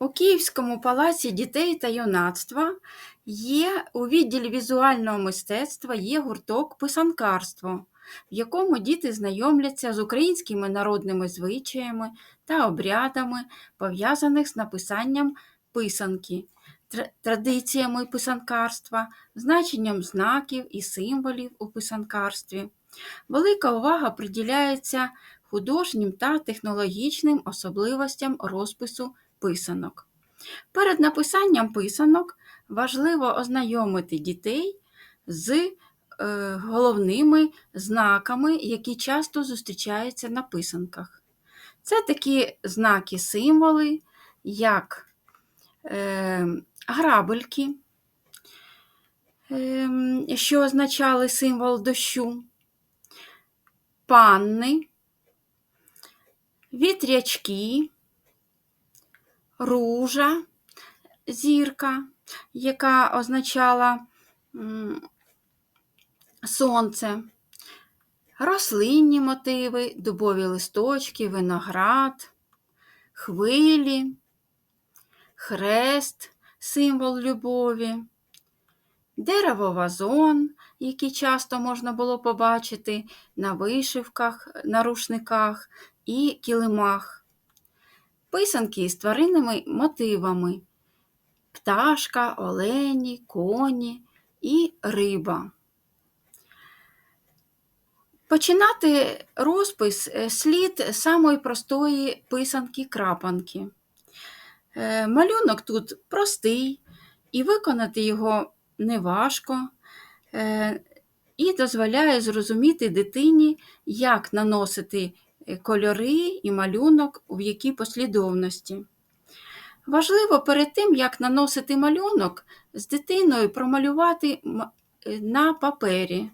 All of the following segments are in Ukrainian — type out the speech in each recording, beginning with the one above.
У Київському палаці дітей та юнацтва є у відділі візуального мистецтва є гурток писанкарство, в якому діти знайомляться з українськими народними звичаями та обрядами, пов'язаних з написанням писанки, традиціями писанкарства, значенням знаків і символів у писанкарстві. Велика увага приділяється художнім та технологічним особливостям розпису писанок. Перед написанням писанок важливо ознайомити дітей з е, головними знаками, які часто зустрічаються на писанках. Це такі знаки, символи, як е, грабельки, е, що означали символ дощу, панни, вітрячки, ружа, зірка, яка означала сонце, рослинні мотиви, дубові листочки, виноград, хвилі, хрест, символ любові, дерево вазон, який часто можна було побачити на вишивках, на рушниках і килимах. Писанки з тваринними мотивами пташка, олені, коні і риба. Починати розпис е, слід самої простої писанки-крапанки. Е, Малюнок тут простий, і виконати його неважко, е, і дозволяє зрозуміти дитині, як наносити кольори і малюнок в якій послідовності. Важливо перед тим, як наносити малюнок, з дитиною промалювати е, на папері,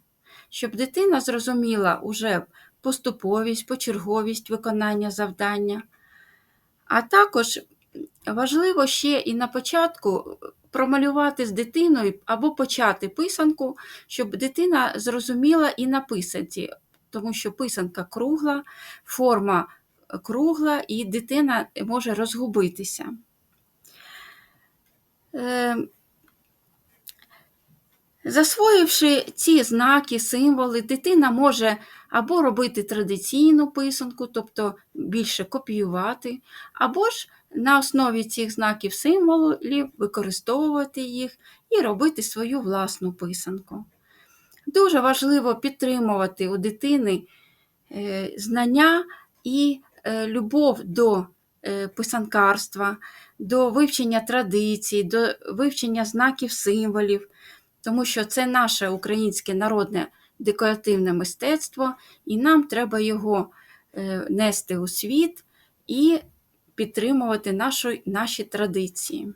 щоб дитина зрозуміла уже поступовість, почерговість виконання завдання. А також важливо ще і на початку промалювати з дитиною або почати писанку, щоб дитина зрозуміла і на писанці, тому що писанка кругла, форма кругла, і дитина може розгубитися. Е, Засвоївши ці знаки, символи, дитина може або робити традиційну писанку, тобто більше копіювати, або ж на основі цих знаків символів використовувати їх і робити свою власну писанку. Дуже важливо підтримувати у дитини е, знання і е, любов до е, писанкарства, до вивчення традицій, до вивчення знаків символів, тому що це наше українське народне декоративне мистецтво, і нам треба його нести у світ і підтримувати нашу, наші традиції.